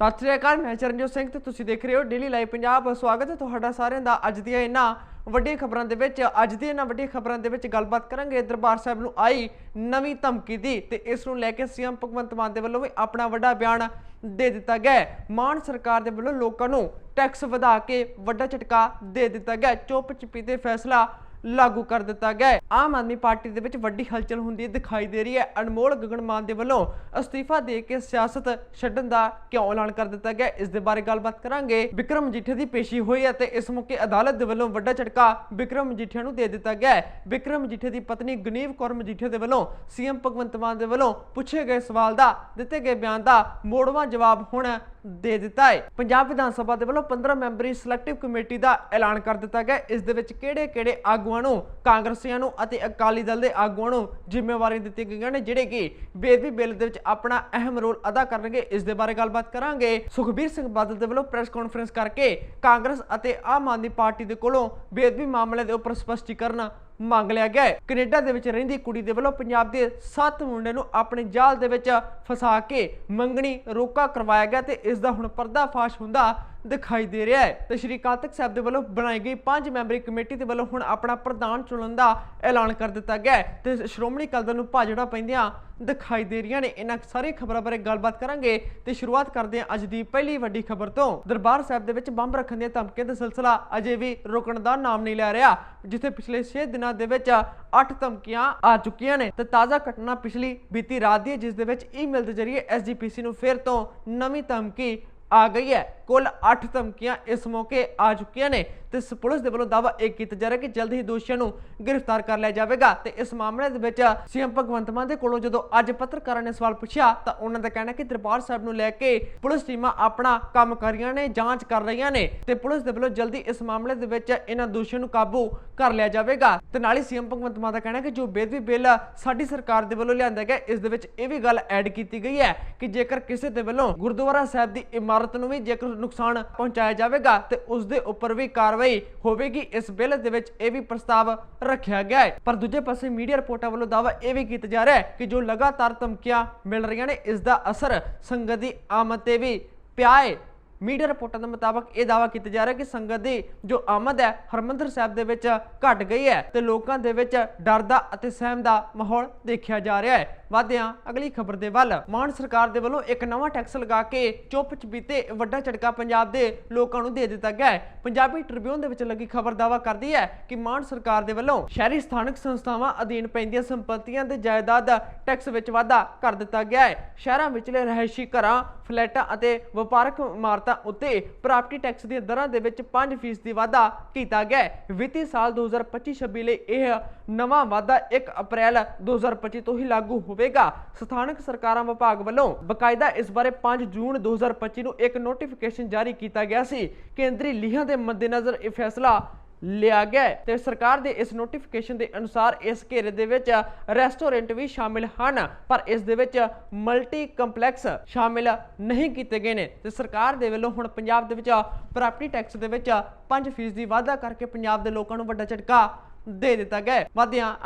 ਸਤਿ ਸ੍ਰੀ ਅਕਾਲ, ਮੈਂ ਚਰਨਜੋਤ ਸਿੰਘ ਤੇ ਤੁਸੀਂ ਦੇਖ ਰਹੇ ਹੋ ਡੇਲੀ ਲਾਈਵ ਪੰਜਾਬ। ਸਵਾਗਤ ਹੈ ਤੁਹਾਡਾ ਸਾਰਿਆਂ ਦਾ ਅੱਜ ਦੀਆਂ ਇਹਨਾਂ ਵੱਡੀਆਂ ਖਬਰਾਂ ਦੇ ਵਿੱਚ। ਅੱਜ ਦੀਆਂ ਇਹਨਾਂ ਵੱਡੀਆਂ ਖਬਰਾਂ ਦੇ ਵਿੱਚ ਗੱਲਬਾਤ ਕਰਾਂਗੇ। ਦਰਬਾਰ ਸਾਹਿਬ ਨੂੰ ਆਈ ਨਵੀਂ ਧਮਕੀ ਦੀ ਤੇ ਇਸ ਨੂੰ ਲੈ ਕੇ ਸੀਐਮ ਭਗਵੰਤ ਮਾਨ ਦੇ ਵੱਲੋਂ ਵੀ ਆਪਣਾ ਵੱਡਾ ਬਿਆਨ ਦੇ ਦਿੱਤਾ ਗਿਆ ਹੈ। ਮਾਨ ਸਰਕਾਰ ਦੇ ਵੱਲੋਂ ਲੋਕਾਂ ਨੂੰ ਟੈਕਸ ਵਧਾ ਕੇ ਵੱਡਾ ਝਟਕਾ ਦੇ ਦਿੱਤਾ ਗਿਆ ਚੁੱਪ ਚਪੀਤੇ ਫੈਸਲਾ ਲਾਗੂ ਕਰ ਦਿੱਤਾ ਗਿਆ ਹੈ। ਆਮ ਆਦਮੀ ਪਾਰਟੀ ਦੇ ਵਿੱਚ ਵੱਡੀ ਹਲਚਲ ਹੁੰਦੀ ਦਿਖਾਈ ਦੇ ਰਹੀ ਹੈ। ਅਨਮੋਲ ਗਗਨ ਮਾਨ ਦੇ ਵੱਲੋਂ ਅਸਤੀਫਾ ਦੇ ਕੇ ਸਿਆਸਤ ਛੱਡਣ ਦਾ ਕਿਉਂ ਐਲਾਨ ਕਰ ਦਿੱਤਾ ਗਿਆ ਇਸ ਦੇ ਬਾਰੇ ਗੱਲਬਾਤ ਕਰਾਂਗੇ। ਵਿਕਰਮ ਮਜੀਠੀਆ ਦੀ ਪੇਸ਼ੀ ਹੋਈ ਹੈ ਤੇ ਇਸ ਮੌਕੇ ਅਦਾਲਤ ਦੇ ਵੱਲੋਂ ਵੱਡਾ ਝਟਕਾ ਵਿਕਰਮ ਮਜੀਠੀਆ ਨੂੰ ਦੇ ਦਿੱਤਾ ਗਿਆ ਹੈ। ਵਿਕਰਮ ਮਜੀਠੀਆ ਦੀ ਪਤਨੀ ਗਨੀਵ ਕੌਰ ਮਜੀਠੇ ਦੇ ਵੱਲੋਂ ਸੀਐਮ ਭਗਵੰਤ ਮਾਨ ਦੇ ਵੱਲੋਂ ਪੁੱਛੇ ਗਏ ਸਵਾਲ ਦਾ, ਦਿੱਤੇ ਗਏ ਬਿਆਨ ਦਾ ਮੋੜਵਾਂ ਜਵਾਬ ਹੁਣ ਦੇ ਦਿੱਤਾ ਹੈ। ਪੰਜਾਬ ਵਿਧਾਨ ਸਭਾ ਦੇ ਵੱਲੋਂ 15 ਮੈਂਬਰੀ ਸਿਲੈਕਟਿਵ ਕਮੇਟੀ ਦਾ ਐਲਾਨ ਕਰ ਦਿੱਤਾ ਗਿਆ ਹੈ। ਇਸ ਦੇ ਵਿੱਚ ਕਿਹੜੇ-ਕਿਹੜੇ ਆਗੂ ਆਗੂਆਂ ਨੂੰ, ਕਾਂਗਰਸੀਆਂ ਨੂੰ ਅਤੇ ਅਕਾਲੀ ਦਲ ਦੇ ਆਗੂਆਂ ਨੂੰ ਜ਼ਿੰਮੇਵਾਰੀਆਂ ਦਿੱਤੀਆਂ ਗਈਆਂ ਨੇ, ਜਿਹੜੇ ਕਿ ਬੇਦਬੀ ਬਿੱਲ ਦੇ ਵਿੱਚ ਆਪਣਾ ਅਹਿਮ ਰੋਲ ਅਦਾ ਕਰਨਗੇ। ਇਸ ਦੇ ਬਾਰੇ ਗੱਲਬਾਤ ਕਰਾਂਗੇ। ਸੁਖਬੀਰ ਸਿੰਘ ਬਾਦਲ ਦੇ ਵੱਲੋਂ ਪ੍ਰੈਸ ਕਾਨਫਰੰਸ ਕਰਕੇ ਕਾਂਗਰਸ ਅਤੇ ਆਮ ਆਦਮੀ ਪਾਰਟੀ ਦੇ ਕੋਲੋਂ ਬੇਦਬੀ ਮਾਮਲੇ ਦੇ ਉੱਪਰ ਸਪਸ਼ਟੀਕਰਨ ਮੰਗ ਲਿਆ ਗਿਆ ਹੈ। ਕੈਨੇਡਾ ਦੇ ਵਿੱਚ ਰਹਿੰਦੀ ਕੁੜੀ ਦੇ ਵੱਲੋਂ ਪੰਜਾਬ ਦੇ 7 ਮੁੰਡੇ ਨੂੰ ਆਪਣੇ ਜਾਲ ਦੇ ਵਿੱਚ ਫਸਾ ਕੇ ਮੰਗਣੀ ਰੋਕਾ ਕਰਵਾਇਆ ਗਿਆ ਤੇ ਇਸ ਦਾ ਹੁਣ ਪਰਦਾਫਾਸ਼ ਹੁੰਦਾ ਦਿਖਾਈ ਦੇ ਰਿਹਾ ਹੈ। ਤੇ ਸ਼੍ਰੀ ਅਕਾਲ ਤਖਤ ਸਾਹਿਬ ਦੇ ਵੱਲੋਂ ਬਣਾਈ ਗਈ ਪੰਜ ਮੈਂਬਰੀ ਕਮੇਟੀ ਦੇ ਵੱਲੋਂ ਹੁਣ ਆਪਣਾ ਪ੍ਰਧਾਨ ਚੁਣਨ ਦਾ ਐਲਾਨ ਕਰ ਦਿੱਤਾ ਗਿਆ ਤੇ ਸ਼੍ਰੋਮਣੀ ਅਕਾਲੀ ਦਲ ਨੂੰ ਭਾਜੜਾ ਪੈਂਦੀਆਂ ਦਿਖਾਈ ਦੇ ਰਹੀਆਂ ਨੇ। ਇਹਨਾਂ ਸਾਰੀ ਖਬਰਾਂ ਬਾਰੇ ਗੱਲਬਾਤ ਕਰਾਂਗੇ ਤੇ ਸ਼ੁਰੂਆਤ ਕਰਦੇ ਹਾਂ ਅੱਜ ਦੀ ਪਹਿਲੀ ਵੱਡੀ ਖਬਰ ਤੋਂ। ਦਰਬਾਰ ਸਾਹਿਬ ਦੇ ਵਿੱਚ ਬੰਬ ਰੱਖਣ ਦੀਆਂ ਧਮਕੀਆਂ ਦਾ ਸਿਲਸਿਲਾ ਅਜੇ ਵੀ ਰੁਕਣ ਦਾ ਨਾਮ ਨਹੀਂ ਲੈ ਰਿਹਾ, ਜਿੱਥੇ ਪਿਛਲੇ 6 ਦਿਨਾਂ ਦੇ ਵਿੱਚ 8 ਧਮਕੀਆਂ ਆ ਚੁੱਕੀਆਂ ਨੇ। ਤੇ ਤਾਜ਼ਾ ਘਟਨਾ ਪਿਛਲੀ ਬੀਤੀ ਰਾਤ ਦੀ ਹੈ, ਜਿਸ ਦੇ ਵਿੱਚ ਈਮੇਲ ਦੇ ਜ਼ਰੀਏ ਐਸਜੀਪੀਸੀ ਨੂੰ ਫਿਰ ਤੋਂ ਨਵੀਂ ਧਮਕੀ ਆ ਗਈ ਹੈ। ਕੁੱਲ 8 ਧਮਕੀਆਂ ਇਸ ਮੌਕੇ ਆ ਚੁੱਕੀਆਂ ਨੇ। ਤੇ ਪੁਲਿਸ ਦੇ ਵੱਲੋਂ ਦਾਅਵਾ ਇਹ ਕੀਤਾ ਜਾ ਰਿਹਾ ਕਿ ਜਲਦ ਹੀ ਦੋਸ਼ੀਆਂ ਨੂੰ ਗ੍ਰਿਫਤਾਰ ਕਰ ਲਿਆ ਜਾਵੇਗਾ। ਤੇ ਇਸ ਮਾਮਲੇ ਦੇ ਵਿੱਚ ਸੀਐਮ ਭਗਵੰਤ ਮਾਨ ਦੇ ਕੋਲੋਂ ਜਦੋਂ ਅੱਜ ਪੱਤਰਕਾਰਾਂ ਨੇ ਸਵਾਲ ਪੁੱਛਿਆ, ਤਾਂ ਉਹਨਾਂ ਦਾ ਕਹਿਣਾ ਕਿ ਦਰਬਾਰ ਸਾਹਿਬ ਨੂੰ ਲੈ ਕੇ ਪੁਲਿਸ ਟੀਮਾਂ ਆਪਣਾ ਕੰਮ ਕਰ ਰਹੀਆਂ ਨੇ, ਜਾਂਚ ਕਰ ਰਹੀਆਂ ਨੇ। ਤੇ ਪੁਲਿਸ ਦੇ ਵੱਲੋਂ ਜਲਦੀ ਇਸ ਮਾਮਲੇ ਦੇ ਵਿੱਚ ਇਹਨਾਂ ਦੋਸ਼ੀਆਂ ਨੂੰ ਕਾਬੂ ਕਰ ਲਿਆ ਜਾਵੇਗਾ। ਤੇ ਨਾਲ ਹੀ ਸੀਐਮ ਭਗਵੰਤ ਮਾਨ ਦਾ ਕਹਿਣਾ ਕਿ ਜੋ ਬੇਦਵੀ ਬਿੱਲ ਸਾਡੀ ਸਰਕਾਰ ਦੇ ਵੱਲੋਂ ਲਿਆਂਦਾ ਗਿਆ, ਇਸ ਦੇ ਵਿੱਚ ਇਹ ਵੀ ਗੱਲ ਐਡ ਕੀਤੀ ਗਈ ਹੈ ਕਿ ਜੇਕਰ ਕਿਸੇ ਦੇ ਵੱਲੋਂ ਗੁਰਦੁਆਰਾ ਸਾਹਿਬ ਦੀ ਇਮਾਰਤ ਨੂੰ ਵੀ ਜੇਕਰ ਨੁਕਸਾਨ ਪਹੁੰਚਾਇਆ ਜਾਵੇਗਾ ਤੇ ਉਸ ਦੇ ਉੱਪਰ ਵੀ ਕਾਰਵਾਈ ਹੋਵੇਗੀ। ਇਸ ਬਿੱਲ ਦੇ ਵਿੱਚ ਇਹ ਵੀ ਪ੍ਰਸਤਾਵ ਰੱਖਿਆ ਗਿਆ ਹੈ। ਪਰ ਦੂਜੇ ਪਾਸੇ ਮੀਡੀਆ ਰਿਪੋਰਟਾਂ ਵੱਲੋਂ ਦਾਅਵਾ ਇਹ ਵੀ ਕੀਤਾ ਜਾ ਰਿਹਾ ਹੈ ਕਿ ਜੋ ਲਗਾਤਾਰ ਧਮਕੀਆਂ ਮਿਲ ਰਹੀਆਂ ਨੇ, ਇਸ ਦਾ ਅਸਰ ਸੰਗਤ ਦੀ ਆਮਦ ਤੇ ਵੀ ਪਿਆ ਹੈ। ਮੀਡੀਆ ਰਿਪੋਰਟਾਂ ਦੇ ਮੁਤਾਬਕ ਇਹ ਦਾਵਾ ਕੀਤਾ ਜਾ ਰਿਹਾ ਕਿ ਸੰਗਤ ਦੀ ਜੋ ਆਮਦ ਹੈ ਹਰਮੰਦਰ ਸਾਹਿਬ ਦੇ ਵਿੱਚ ਘਟ ਗਈ ਹੈ ਤੇ ਲੋਕਾਂ ਦੇ ਵਿੱਚ ਡਰ ਦਾ ਅਤੇ ਸਹਿਮ ਦਾ ਮਾਹੌਲ ਦੇਖਿਆ ਜਾ ਰਿਹਾ ਹੈ। ਵਾਧਿਆਂ, ਅਗਲੀ ਖਬਰ ਦੇ ਵੱਲ, ਮਾਨ ਸਰਕਾਰ ਦੇ ਵੱਲੋਂ ਇੱਕ ਨਵਾਂ ਟੈਕਸ ਲਗਾ ਕੇ ਚੁੱਪ ਚਪੀਤੇ ਵੱਡਾ ਝਟਕਾ ਪੰਜਾਬ ਦੇ ਲੋਕਾਂ ਨੂੰ ਦੇ ਦਿੱਤਾ ਗਿਆ ਹੈ। ਪੰਜਾਬੀ ਟ੍ਰਿਬਿਊਨ ਦੇ ਵਿੱਚ ਲੱਗੀ ਖਬਰ ਦਾਵਾ ਕਰਦੀ ਹੈ ਕਿ ਮਾਨ ਸਰਕਾਰ ਦੇ ਵੱਲੋਂ ਸ਼ਹਿਰੀ ਸਥਾਨਕ ਸੰਸਥਾਵਾਂ ਅਧੀਨ ਪੈਂਦੀਆਂ ਸੰਪਤੀਆਂ ਦੇ ਜਾਇਦਾਦ ਟੈਕਸ ਵਿੱਚ ਵਾਧਾ ਕਰ ਦਿੱਤਾ ਗਿਆ ਹੈ। ਸ਼ਹਿਰਾਂ ਵਿੱਚਲੇ ਰਹਿائشੀ ਘਰਾਂ, ਫਲੈਟਾਂ ਅਤੇ ਵਪਾਰਕ ਇਮਾਰਤਾਂ ਉੱਤੇ ਪ੍ਰਾਪਰਟੀ ਟੈਕਸ ਦੀਆਂ ਦਰਾਂ ਦੇ ਵਿੱਚ 5% ਦੀ ਵਾਧਾ ਕੀਤਾ ਗਿਆ ਹੈ। ਵਿੱਤੀ ਸਾਲ 2025-26 ਲਈ ਇਹ ਨਵਾਂ ਵਾਧਾ 1 ਅਪ੍ਰੈਲ 2025 ਤੋਂ ਹੀ ਲਾਗੂ ਹੋਵੇਗਾ। ਸਥਾਨਕ ਸਰਕਾਰਾਂ ਵਿਭਾਗ ਵੱਲੋਂ ਬਕਾਇਦਾ ਇਸ ਬਾਰੇ 5 ਜੂਨ 2025 ਨੂੰ ਇੱਕ ਨੋਟੀਫਿਕੇਸ਼ਨ ਜਾਰੀ ਕੀਤਾ ਗਿਆ ਸੀ। ਕੇਂਦਰੀ ਲੀਹਾਂ ਦੇ ਮੱਦੇਨਜ਼ਰ ਇਹ ਫੈਸਲਾ ਲਿਆ ਗਿਆ ਹੈ ਤੇ ਸਰਕਾਰ ਦੇ ਇਸ ਨੋਟੀਫਿਕੇਸ਼ਨ ਦੇ ਅਨੁਸਾਰ ਇਸ ਘੇਰੇ ਦੇ ਵਿੱਚ ਰੈਸਟੋਰੈਂਟ ਵੀ ਸ਼ਾਮਿਲ ਹਨ, ਪਰ ਇਸ ਦੇ ਵਿੱਚ ਮਲਟੀ ਕੰਪਲੈਕਸ ਸ਼ਾਮਿਲ ਨਹੀਂ ਕੀਤੇ ਗਏ ਨੇ। ਤੇ ਸਰਕਾਰ ਦੇ ਵੱਲੋਂ ਹੁਣ ਪੰਜਾਬ ਦੇ ਵਿੱਚ ਪ੍ਰਾਪਰਟੀ ਟੈਕਸ ਦੇ ਵਿੱਚ 5% ਦੀ ਵਾਧਾ ਕਰਕੇ ਪੰਜਾਬ ਦੇ ਲੋਕਾਂ ਨੂੰ ਵੱਡਾ ਝਟਕਾ ਦੇ ਦਿੱਤਾ ਗਿਆ ਹੈ।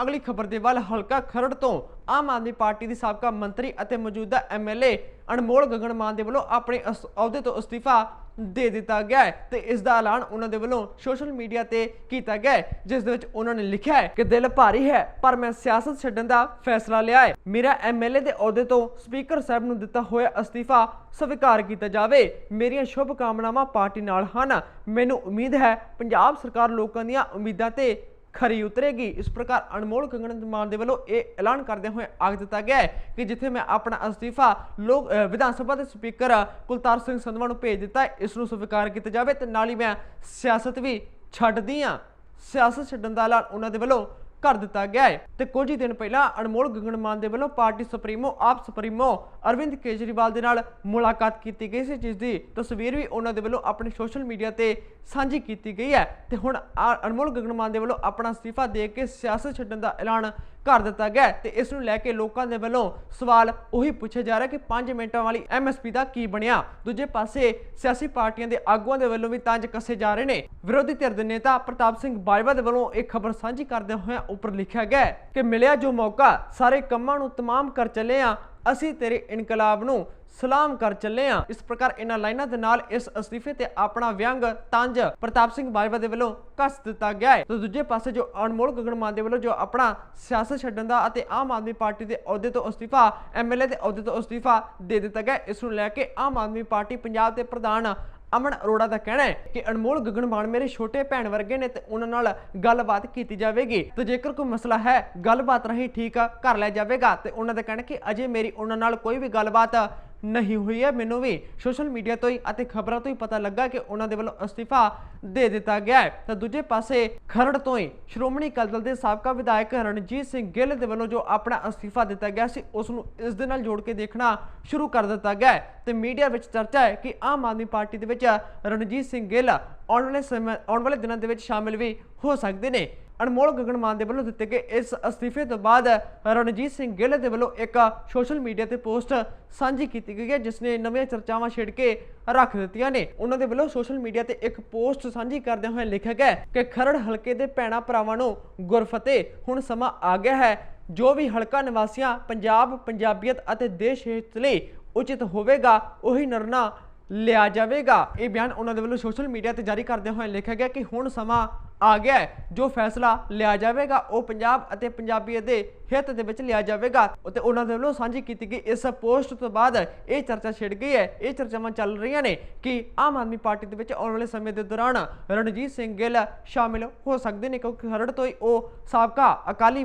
ਅਗਲੀ ਖਬਰ ਦੇ ਵੱਲ ਹਲਕਾ ਖਰੜ ਤੋਂ ਆਮ ਆਦਮੀ ਪਾਰਟੀ ਦੀ ਸਾਬਕਾ ਮੰਤਰੀ ਅਤੇ ਮੌਜੂਦਾ ਐਮਐਲਏ ਅਨਮੋਲ ਗਗਨ ਮਾਨ ਦੇ ਵੱਲੋਂ ਆਪਣੇ ਅਹੁਦੇ ਤੋਂ ਅਸਤੀਫਾ ਦੇ ਦਿੱਤਾ ਗਿਆ ਹੈ ਤੇ ਇਸ ਦਾ ਐਲਾਨ ਉਹਨਾਂ ਦੇ ਵੱਲੋਂ ਸੋਸ਼ਲ ਮੀਡੀਆ ਤੇ ਕੀਤਾ ਗਿਆ ਹੈ, ਜਿਸ ਦੇ ਵਿੱਚ ਉਹਨਾਂ ਨੇ ਲਿਖਿਆ ਹੈ ਕਿ ਦਿਲ ਭਾਰੀ ਹੈ, ਪਰ ਮੈਂ ਸਿਆਸਤ ਛੱਡਣ ਦਾ ਫੈਸਲਾ ਲਿਆ ਹੈ। ਮੇਰਾ ਐਮਐਲਏ ਦੇ ਅਹੁਦੇ ਤੋਂ ਸਪੀਕਰ ਸਾਹਿਬ ਨੂੰ ਦਿੱਤਾ ਹੋਇਆ ਅਸਤੀਫਾ ਸਵੀਕਾਰ ਕੀਤਾ ਜਾਵੇ। ਮੇਰੀਆਂ ਸ਼ੁਭ ਕਾਮਨਾਵਾਂ ਪਾਰਟੀ ਨਾਲ ਹਨ। ਮੈਨੂੰ ਉਮੀਦ ਹੈ ਪੰਜਾਬ ਸਰਕਾਰ ਲੋਕਾਂ ਦੀਆਂ ਉਮੀਦਾਂ ਤੇ ਖਰੀ ਉਤਰੇਗੀ। ਇਸ ਪ੍ਰਕਾਰ ਅਨਮੋਲ ਗਗਨ ਮਾਨ ਦੇ ਵੱਲੋਂ ਇਹ ਐਲਾਨ ਕਰਦਿਆਂ ਹੋਏ ਆਖ ਦਿੱਤਾ ਗਿਆ ਹੈ ਕਿ ਜਿੱਥੇ ਮੈਂ ਆਪਣਾ ਅਸਤੀਫਾ ਲੋਕ ਵਿਧਾਨ ਸਭਾ ਦੇ ਸਪੀਕਰ ਕੁਲਤਾਰ ਸਿੰਘ ਸੰਧਵਾ ਨੂੰ ਭੇਜ ਦਿੱਤਾ ਇਸ ਨੂੰ ਸਵੀਕਾਰ ਕੀਤਾ ਜਾਵੇ ਤੇ ਨਾਲ ਹੀ ਮੈਂ ਸਿਆਸਤ ਵੀ ਛੱਡਦੀ ਹਾਂ। ਸਿਆਸਤ ਛੱਡਣ ਦਾ ਐਲਾਨ ਉਹਨਾਂ ਦੇ ਵੱਲੋਂ ਕਰ ਦਿੱਤਾ ਗਿਆ ਹੈ। ਤੇ ਕੁਝ ਹੀ ਦਿਨ ਪਹਿਲਾਂ ਅਨਮੋਲ ਗਗਨ ਮਾਨ ਦੇ ਵੱਲੋਂ party supremo, AAP supremo Arvind Kejriwal ਦੇ ਨਾਲ ਮੁਲਾਕਾਤ ਕੀਤੀ ਗਈ ਸੀ, ਜਿਸ ਦੀ ਤਸਵੀਰ ਵੀ ਉਹਨਾਂ ਦੇ ਵੱਲੋਂ ਆਪਣੇ ਸੋਸ਼ਲ ਮੀਡੀਆ ਤੇ ਸਾਂਝੀ ਕੀਤੀ ਗਈ ਹੈ। ਤੇ ਹੁਣ ਆ- ਅਨਮੋਲ ਗਗਨ ਮਾਨ ਦੇ ਵੱਲੋਂ ਆਪਣਾ ਅਸਤੀਫਾ ਦੇ ਕੇ ਸਿਆਸਤ ਛੱਡਣ ਦਾ ਐਲਾਨ ਕਰ ਦਿੱਤਾ ਗਿਆ ਤੇ ਇਸ ਨੂੰ ਲੈ ਕੇ ਲੋਕਾਂ ਦੇ ਵੱਲੋਂ ਸਵਾਲ ਉਹੀ ਪੁੱਛਿਆ ਜਾ ਰਿਹਾ ਕਿ 5 ਮਿੰਟਾਂ ਵਾਲੀ ਐਮਐਸਪੀ ਦਾ ਕੀ ਬਣਿਆ? ਦੂਜੇ ਪਾਸੇ ਸਿਆਸੀ ਪਾਰਟੀਆਂ ਦੇ ਆਗੂਆਂ ਦੇ ਵੱਲੋਂ ਵੀ ਤੰਜ ਕੱਸੇ ਜਾ ਰਹੇ ਨੇ। ਵਿਰੋਧੀ ਧਿਰ ਦੇ ਨੇਤਾ ਪ੍ਰਤਾਪ ਸਿੰਘ ਬਾਜਵਾ ਦੇ ਵੱਲੋਂ ਇਹ ਖਬਰ ਸਾਂਝੀ ਕਰਦੇ ਹੋਏ ਉੱਪਰ ਲਿਖਿਆ ਗਿਆ ਕਿ ਮਿਲਿਆ ਜੋ ਮੌਕਾ, ਸਾਰੇ ਕੰਮਾਂ ਨੂੰ ਤਮਾਮ ਕਰ ਚੱਲੇ ਆ ਅਸੀਂ ਤੇਰੇ ਇਨਕਲਾਬ ਨੂੰ ਸਲਾਮ ਕਰ ਚੱਲੇ ਆ ਇਸ ਪ੍ਰਕਾਰ ਇਹਨਾਂ ਲਾਈਨਾਂ ਦੇ ਨਾਲ ਇਸ ਅਸਤੀਫੇ ਤੇ ਆਪਣਾ ਵਿਅੰਗ ਤੰਜ ਪ੍ਰਤਾਪ ਸਿੰਘ ਬਾਜਵਾ ਦੇ ਵੱਲੋਂ ਕੱਸ ਦਿੱਤਾ ਗਿਆ ਹੈ। ਤੇ ਦੂਜੇ ਪਾਸੇ ਜੋ ਅਨਮੋਲ ਗਗਨ ਦੇ ਵੱਲੋਂ ਜੋ ਆਪਣਾ ਸਿਆਸਤ ਛੱਡਣ ਦਾ ਅਤੇ ਆਮ ਆਦਮੀ ਪਾਰਟੀ ਦੇ ਅਹੁਦੇ ਤੋਂ ਅਸਤੀਫਾ ਐਮਐਲਏ ਦੇ ਅਹੁਦੇ ਤੋਂ ਅਸਤੀਫਾ ਦੇ ਦਿੱਤਾ ਗਿਆ ਇਸ ਨੂੰ ਲੈ ਕੇ ਆਮ ਆਦਮੀ ਪਾਰਟੀ ਪੰਜਾਬ ਦੇ ਪ੍ਰਧਾਨ ਅਮਨ ਅਰੋੜਾ ਦਾ ਕਹਿਣਾ ਹੈ ਕਿ ਅਨਮੋਲ ਗਗਨ ਮਾਨ ਮੇਰੇ ਛੋਟੇ ਭੈਣ ਵਰਗੇ ਨੇ ਤੇ ਉਹਨਾਂ ਨਾਲ ਗੱਲਬਾਤ ਕੀਤੀ ਜਾਵੇਗੀ। ਤੇ ਜੇਕਰ ਕੋਈ ਮਸਲਾ ਹੈ, ਗੱਲਬਾਤ ਰਹੀ ਠੀਕ ਕਰ ਲਿਆ ਜਾਵੇਗਾ। ਤੇ ਉਹਨਾਂ ਦਾ ਕਹਿਣਾ ਕਿ ਅਜੇ ਮੇਰੀ ਉਹਨਾਂ ਨਾਲ ਕੋਈ ਵੀ ਗੱਲਬਾਤ ਨਹੀਂ ਹੋਈ ਹੈ। ਮੈਨੂੰ ਵੀ ਸੋਸ਼ਲ ਮੀਡੀਆ ਤੋਂ ਹੀ ਅਤੇ ਖਬਰਾਂ ਤੋਂ ਹੀ ਪਤਾ ਲੱਗਾ ਕਿ ਉਹਨਾਂ ਦੇ ਵੱਲੋਂ ਅਸਤੀਫਾ ਦੇ ਦਿੱਤਾ ਗਿਆ ਹੈ। ਤਾਂ ਦੂਜੇ ਪਾਸੇ ਖਰੜ ਤੋਂ ਹੀ ਸ਼੍ਰੋਮਣੀ ਅਕਾਲੀ ਦਲ ਦੇ ਸਾਬਕਾ ਵਿਧਾਇਕ ਰਣਜੀਤ ਸਿੰਘ ਗਿੱਲ ਦੇ ਵੱਲੋਂ ਜੋ ਆਪਣਾ ਅਸਤੀਫਾ ਦਿੱਤਾ ਗਿਆ ਸੀ, ਉਸ ਨੂੰ ਇਸ ਦੇ ਨਾਲ ਜੋੜ ਕੇ ਦੇਖਣਾ ਸ਼ੁਰੂ ਕਰ ਦਿੱਤਾ ਗਿਆ ਹੈ। ਤੇ ਮੀਡੀਆ ਵਿੱਚ ਚਰਚਾ ਹੈ ਕਿ ਆਮ ਆਦਮੀ ਪਾਰਟੀ ਦੇ ਵਿੱਚ ਰਣਜੀਤ ਸਿੰਘ ਗਿੱਲ ਆਉਣ ਵਾਲੇ ਸਮੇਂ ਆਉਣ ਵਾਲੇ ਦਿਨਾਂ ਦੇ ਵਿੱਚ ਸ਼ਾਮਿਲ ਵੀ ਹੋ ਸਕਦੇ ਨੇ। ਅਨਮੋਲ ਗਗਨ ਮਾਨ ਦੇ ਵੱਲੋਂ ਦਿੱਤੇ ਗਏ ਇਸ ਅਸਤੀਫੇ ਤੋਂ ਬਾਅਦ ਰਣਜੀਤ ਸਿੰਘ ਗਿੱਲ ਦੇ ਵੱਲੋਂ ਇੱਕ ਸੋਸ਼ਲ ਮੀਡੀਆ ਤੇ ਪੋਸਟ ਸਾਂਝੀ ਕੀਤੀ ਗਈ ਹੈ, ਜਿਸ ਨੇ ਨਵੀਆਂ ਚਰਚਾਵਾਂ ਛੇੜ ਕੇ ਰੱਖ ਦਿੱਤੀਆਂ ਨੇ। ਉਹਨਾਂ ਦੇ ਵੱਲੋਂ ਸੋਸ਼ਲ ਮੀਡੀਆ ਤੇ ਇੱਕ ਪੋਸਟ ਸਾਂਝੀ ਕਰਦਿਆਂ ਹੋਏ ਲਿਖਿਆ ਗਿਆ ਕਿ ਖਰੜ ਹਲਕੇ ਦੇ ਭੈਣਾ ਭਰਾਵਾਂ ਨੂੰ ਗੁਰਫਤਿਹ ਹੁਣ ਸਮਾਂ ਆ ਗਿਆ ਹੈ। ਜੋ ਵੀ ਹਲਕਾ ਨਿਵਾਸੀਆਂ ਪੰਜਾਬ, ਪੰਜਾਬੀਅਤ ਅਤੇ ਦੇਸ਼ ਹਿੱਤ ਲਈ ਉਚਿਤ ਹੋਵੇਗਾ, ਉਹੀ ਨਿਰਣਾ ਲਿਆ ਜਾਵੇਗਾ। ਇਹ ਬਿਆਨ ਉਹਨਾਂ ਦੇ ਵੱਲੋਂ ਸੋਸ਼ਲ ਮੀਡੀਆ ਤੇ ਜਾਰੀ ਕਰਦੇ ਹੋਏ ਲਿਖਿਆ ਗਿਆ ਕਿ ਹੁਣ ਸਮਾਂ ਆ ਗਿਆ ਹੈ। ਜੋ ਫੈਸਲਾ ਲਿਆ ਜਾਵੇਗਾ, ਉਹ ਪੰਜਾਬ ਅਤੇ ਪੰਜਾਬੀਅਤ ਦੇ ਹਿੱਤ ਦੇ ਵਿੱਚ ਲਿਆ ਜਾਵੇਗਾ। ਅਤੇ ਉਹਨਾਂ ਦੇ ਵੱਲੋਂ ਸਾਂਝੀ ਕੀਤੀ ਗਈ ਇਸ ਪੋਸਟ ਤੋਂ ਬਾਅਦ ਇਹ ਚਰਚਾ ਛਿੜ ਗਈ ਹੈ। ਇਹ ਚਰਚਾਵਾਂ ਚੱਲ ਰਹੀਆਂ ਨੇ ਕਿ ਆਮ ਆਦਮੀ ਪਾਰਟੀ ਦੇ ਵਿੱਚ ਆਉਣ ਵਾਲੇ ਸਮੇਂ ਦੇ ਦੌਰਾਨ ਰਣਜੀਤ ਸਿੰਘ ਗਿੱਲ ਸ਼ਾਮਿਲ ਹੋ ਸਕਦੇ ਨੇ, ਕਿਉਂਕਿ ਖਰੜ ਤੋਂ ਹੀ ਉਹ ਸਾਬਕਾ ਅਕਾਲੀ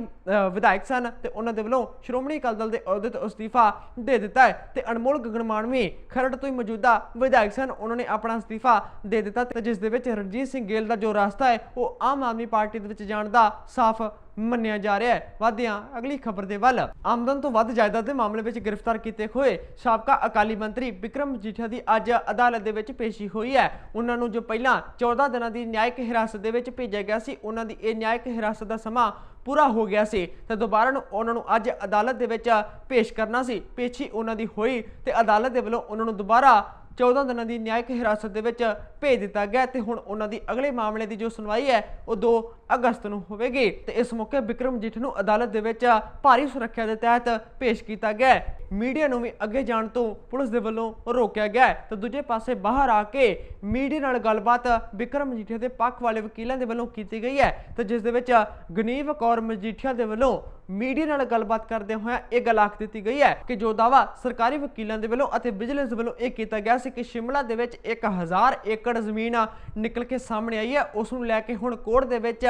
ਵਿਧਾਇਕ ਸਨ ਤੇ ਉਹਨਾਂ ਦੇ ਵੱਲੋਂ ਸ਼੍ਰੋਮਣੀ ਅਕਾਲੀ ਦਲ ਦੇ ਅਹੁਦੇ ਤੋਂ ਅਸਤੀਫਾ ਦੇ ਦਿੱਤਾ ਹੈ ਤੇ ਅਨਮੋਲ ਗਗਨ ਮਾਨ ਖਰੜ ਤੋਂ ਹੀ ਮੌਜੂਦਾ ਵਿਧਾਇਕ ਸਨ। ਉਹਨਾਂ ਨੇ ਆਪਣਾ ਅਸਤੀਫਾ ਦੇ ਦਿੱਤਾ ਤੇ ਜਿਸ ਦੇ ਵਿੱਚ ਰਣਜੀਤ ਸਿੰਘ ਗਿੱਲ ਦਾ ਜੋ ਰਸਤਾ ਹੈ, ਉਹ ਆਮ ਆਦਮੀ ਪਾਰਟੀ ਦੇ ਵਿੱਚ ਜਾਣ ਦਾ ਸਾਫ਼ ਮੰਨਿਆ ਜਾ ਰਿਹਾ ਹੈ। ਵਾਧਿਆਂ ਅਗਲੀ ਖਬਰ ਦੇ ਵੱਲ। ਆਮਦਨ ਤੋਂ ਵੱਧ ਜਾਇਦਾਦ ਦੇ ਮਾਮਲੇ ਵਿੱਚ ਗ੍ਰਿਫਤਾਰ ਕੀਤੇ ਹੋਏ ਸਾਬਕਾ ਅਕਾਲੀ ਮੰਤਰੀ ਵਿਕਰਮ ਮਜੀਠੀਆ ਦੀ ਅੱਜ ਅਦਾਲਤ ਦੇ ਵਿੱਚ ਪੇਸ਼ੀ ਹੋਈ ਹੈ। ਉਹਨਾਂ ਨੂੰ ਜੋ ਪਹਿਲਾਂ 14 ਦਿਨਾਂ ਦੀ ਨਿਆਇਕ ਹਿਰਾਸਤ ਦੇ ਵਿੱਚ ਭੇਜਿਆ ਗਿਆ ਸੀ, ਉਹਨਾਂ ਦੀ ਇਹ ਨਿਆਇਕ ਹਿਰਾਸਤ ਦਾ ਸਮਾਂ ਪੂਰਾ ਹੋ ਗਿਆ ਸੀ। ਤੇ ਦੁਬਾਰਾ ਨੂੰ ਉਹਨਾਂ ਨੂੰ ਅੱਜ ਅਦਾਲਤ ਦੇ ਵਿੱਚ ਪੇਸ਼ ਕਰਨਾ ਸੀ। ਪੇਸ਼ੀ ਉਹਨਾਂ ਦੀ ਹੋਈ ਤੇ ਅਦਾਲਤ ਦੇ ਵੱਲੋਂ ਉਹਨਾਂ ਨੂੰ ਦੁਬਾਰਾ 14 ਦਿਨਾਂ ਦੀ ਨਿਆਇਕ ਹਿਰਾਸਤ ਦੇ ਵਿੱਚ ਭੇਜ ਦਿੱਤਾ ਗਿਆ ਤੇ ਹੁਣ ਉਹਨਾਂ ਦੀ ਅਗਲੇ ਮਾਮਲੇ ਦੀ ਜੋ ਸੁਣਵਾਈ ਹੈ, ਉਹ 2 ਅਗਸਤ ਨੂੰ ਹੋਵੇਗੀ ਤੇ ਇਸ ਮੌਕੇ ਵਿਕਰਮ ਜੀਠ ਨੂੰ ਅਦਾਲਤ ਦੇ ਵਿੱਚ ਭਾਰੀ ਸੁਰੱਖਿਆ ਦੇ ਤਹਿਤ ਪੇਸ਼ ਕੀਤਾ ਗਿਆ ਮੀਡੀਆ ਨੂੰ ਵੀ ਅੱਗੇ ਜਾਣ ਤੋਂ ਪੁਲਿਸ ਦੇ ਵੱਲੋਂ ਰੋਕਿਆ ਗਿਆ ਹੈ ਤੇ ਦੂਜੇ ਪਾਸੇ ਬਾਹਰ ਆ ਕੇ ਮੀਡੀਆ ਨਾਲ ਗੱਲਬਾਤ ਵਿਕਰਮ ਮਜੀਠੀਆ ਦੇ ਪੱਖ ਵਾਲੇ ਵਕੀਲਾਂ ਦੇ ਵੱਲੋਂ ਕੀਤੀ ਗਈ ਹੈ ਤੇ ਜਿਸ ਦੇ ਵਿੱਚ ਗਨੀਵ ਕੌਰ ਮਜੀਠੀਆ ਦੇ ਵੱਲੋਂ ਮੀਡੀਆ ਨਾਲ ਗੱਲਬਾਤ ਕਰਦੇ ਹੋਇਆ ਇਹ ਗੱਲ ਆਖ ਦਿੱਤੀ ਗਈ ਹੈ ਕਿ ਜੋ ਦਾਵਾ ਸਰਕਾਰੀ ਵਕੀਲਾਂ ਦੇ ਵੱਲੋਂ ਅਤੇ ਵਿਜੀਲੈਂਸ ਵੱਲੋਂ ਇਹ ਕੀਤਾ ਗਿਆ ਸੀ ਕਿ ਸ਼ਿਮਲਾ ਦੇ ਵਿੱਚ 1000 ਏਕੜ ਜ਼ਮੀਨ ਨਿਕਲ ਕੇ ਸਾਹਮਣੇ ਆਈ ਹੈ, ਉਸ ਨੂੰ ਲੈ ਕੇ ਹੁਣ ਕੋਰਟ ਦੇ ਵਿੱਚ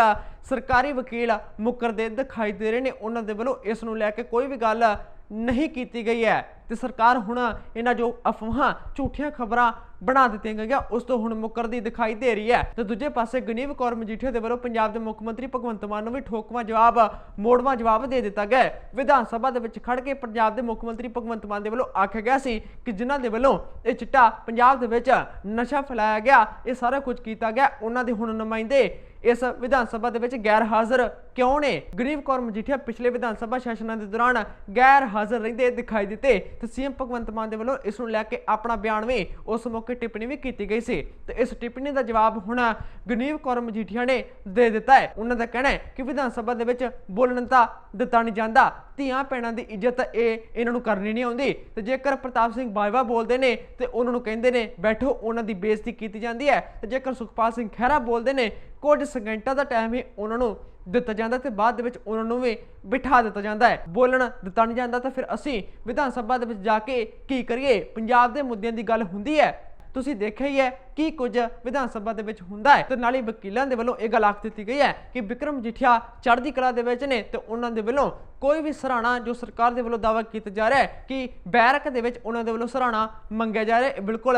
ਸਰਕਾਰੀ ਵਕੀਲ ਮੁਕਰਦੇ ਦਿਖਾਈ ਦੇ ਰਹੇ ਨੇ। ਉਹਨਾਂ ਦੇ ਵੱਲੋਂ ਇਸ ਨੂੰ ਲੈ ਕੇ ਕੋਈ ਵੀ ਗੱਲ ਨਹੀਂ ਕੀਤੀ ਗਈ ਹੈ। ਤੇ ਸਰਕਾਰ ਹੁਣ ਇਹਨਾਂ ਜੋ ਅਫਵਾਹਾਂ, ਝੂਠੀਆਂ ਖਬਰਾਂ ਬਣਾ ਦਿੱਤੀਆਂ ਗਈਆਂ, ਉਸ ਤੋਂ ਹੁਣ ਮੁਕਰਦੀ ਦਿਖਾਈ ਦੇ ਰਹੀ ਹੈ। ਤੇ ਦੂਜੇ ਪਾਸੇ ਗਨੀਵ ਕੌਰ ਮਜੀਠੀਆ ਦੇ ਵੱਲੋਂ ਪੰਜਾਬ ਦੇ ਮੁੱਖ ਮੰਤਰੀ ਭਗਵੰਤ ਮਾਨ ਨੂੰ ਵੀ ਠੋਕਵਾਂ ਜਵਾਬ, ਮੋੜਵਾਂ ਜਵਾਬ ਦੇ ਦਿੱਤਾ ਗਿਆ ਵਿਧਾਨ ਸਭਾ ਦੇ ਵਿੱਚ ਖੜ ਕੇ ਪੰਜਾਬ ਦੇ ਮੁੱਖ ਮੰਤਰੀ ਭਗਵੰਤ ਮਾਨ ਦੇ ਵੱਲੋਂ ਆਖਿਆ ਗਿਆ ਸੀ ਕਿ ਜਿਨ੍ਹਾਂ ਦੇ ਵੱਲੋਂ ਇਹ ਚਿੱਟਾ ਪੰਜਾਬ ਦੇ ਵਿੱਚ ਨਸ਼ਾ ਫੈਲਾਇਆ ਗਿਆ, ਇਹ ਸਾਰਾ ਕੁਝ ਕੀਤਾ ਗਿਆ, ਉਹਨਾਂ ਦੇ ਹੁਣ ਨੁਮਾਇੰਦੇ ਇਸ ਵਿਧਾਨ ਸਭਾ ਦੇ ਵਿੱਚ ਗੈਰ ਹਾਜ਼ਰ ਕਿਉਂ ਨੇ? ਗਰੀਬ ਕੌਰ ਮਜੀਠੀਆ ਪਿਛਲੇ ਵਿਧਾਨ ਸਭਾ ਸੈਸ਼ਨਾਂ ਦੇ ਦੌਰਾਨ ਗੈਰ ਹਾਜ਼ਰ ਰਹਿੰਦੇ ਦਿਖਾਈ ਦਿੱਤੇ ਤੇ ਸੀਐਮ ਭਗਵੰਤ ਮਾਨ ਦੇ ਵੱਲੋਂ ਇਸ ਨੂੰ ਲੈ ਕੇ ਆਪਣਾ ਬਿਆਨ ਵੀ ਉਸ ਮੌਕੇ ਟਿੱਪਣੀ ਵੀ ਕੀਤੀ ਗਈ ਸੀ। ਤੇ ਇਸ ਟਿੱਪਣੀ ਦਾ ਜਵਾਬ ਹੁਣ ਗਨੀਵ ਕੌਰ ਮਜੀਠੀਆ ਨੇ ਦੇ ਦਿੱਤਾ ਹੈ। ਉਹਨਾਂ ਦਾ ਕਹਿਣਾ ਹੈ ਕਿ ਵਿਧਾਨ ਸਭਾ ਦੇ ਵਿੱਚ ਬੋਲਣ ਤਾਂ ਦਿੱਤਾ ਨਹੀਂ ਜਾਂਦਾ। ਧੀਆਂ ਭੈਣਾਂ ਦੀ ਇੱਜ਼ਤ ਇਹ ਇਹਨਾਂ ਨੂੰ ਕਰਨੀ ਨਹੀਂ ਆਉਂਦੀ। ਤੇ ਜੇਕਰ ਪ੍ਰਤਾਪ ਸਿੰਘ ਬਾਜਵਾ ਬੋਲਦੇ ਨੇ ਤੇ ਉਹਨਾਂ ਨੂੰ ਕਹਿੰਦੇ ਨੇ, ਬੈਠੋ, ਉਹਨਾਂ ਦੀ ਬੇਇੱਜ਼ਤੀ ਕੀਤੀ ਜਾਂਦੀ ਹੈ। ਤੇ ਜੇਕਰ ਸੁਖਪਾਲ ਸਿੰਘ ਖਹਿਰਾ ਬੋਲਦੇ ਨੇ ਕੁਝ ਸਕਿੰਟਾਂ ਦਾ ਟਾਈਮ ਹੀ ਉਹਨਾਂ ਨੂੰ ਦਿੱਤਾ ਜਾਂਦਾ ਤੇ ਬਾਅਦ ਦੇ ਵਿੱਚ ਉਹਨਾਂ ਨੂੰ ਵੀ ਬਿਠਾ ਦਿੱਤਾ ਜਾਂਦਾ ਹੈ। ਬੋਲਣ ਦਿੱਤਾ ਨਹੀਂ ਜਾਂਦਾ ਤਾਂ ਫਿਰ ਅਸੀਂ ਵਿਧਾਨ ਸਭਾ ਦੇ ਵਿੱਚ ਜਾ ਕੇ ਕੀ ਕਰੀਏ? ਪੰਜਾਬ ਦੇ ਮੁੱਦਿਆਂ ਦੀ ਗੱਲ ਹੁੰਦੀ ਹੈ। ਤੁਸੀਂ ਦੇਖਿਆ ਹੀ ਹੈ ਕੀ ਕੁਝ ਵਿਧਾਨ ਸਭਾ ਦੇ ਵਿੱਚ ਹੁੰਦਾ ਹੈ ਤੇ ਨਾਲੇ ਵਕੀਲਾਂ ਦੇ ਵੱਲੋਂ ਇਹ ਗੱਲ ਆਖ ਦਿੱਤੀ ਗਈ ਹੈ ਕਿ ਵਿਕਰਮ ਜੀਠਿਆ ਚੜ੍ਹਦੀ ਕਲਾ ਦੇ ਵਿੱਚ ਨੇ ਤੇ ਉਹਨਾਂ ਦੇ ਵੱਲੋਂ ਕੋਈ ਵੀ ਸਰਾਣਾ ਜੋ ਸਰਕਾਰ ਦੇ ਵੱਲੋਂ ਦਾਅਵਾ ਕੀਤਾ ਜਾ ਰਿਹਾ ਹੈ ਕਿ ਬੈਰਕ ਦੇ ਵਿੱਚ ਉਹਨਾਂ ਦੇ ਵੱਲੋਂ ਸਰਾਣਾ ਮੰਗਿਆ ਜਾ ਰਿਹਾ ਹੈ, ਇਹ ਬਿਲਕੁਲ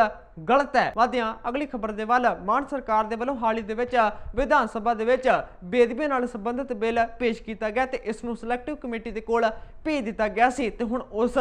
ਗਲਤ ਹੈ। ਵਾਦਿਆਂ ਅਗਲੀ ਖਬਰ ਦੇ ਵੱਲ ਮਾਨ ਸਰਕਾਰ ਦੇ ਵੱਲੋਂ ਹਾਲ ਹੀ ਦੇ ਵਿੱਚ ਵਿਧਾਨ ਸਭਾ ਦੇ ਵਿੱਚ ਬੇਦਬੀ ਨਾਲ ਸੰਬੰਧਿਤ ਬਿੱਲ ਪੇਸ਼ ਕੀਤਾ ਗਿਆ ਤੇ ਇਸ ਨੂੰ ਸਿਲੈਕਟਿਵ ਕਮੇਟੀ ਦੇ ਕੋਲ ਭੇਜ ਦਿੱਤਾ ਗਿਆ ਸੀ ਤੇ ਹੁਣ ਉਸ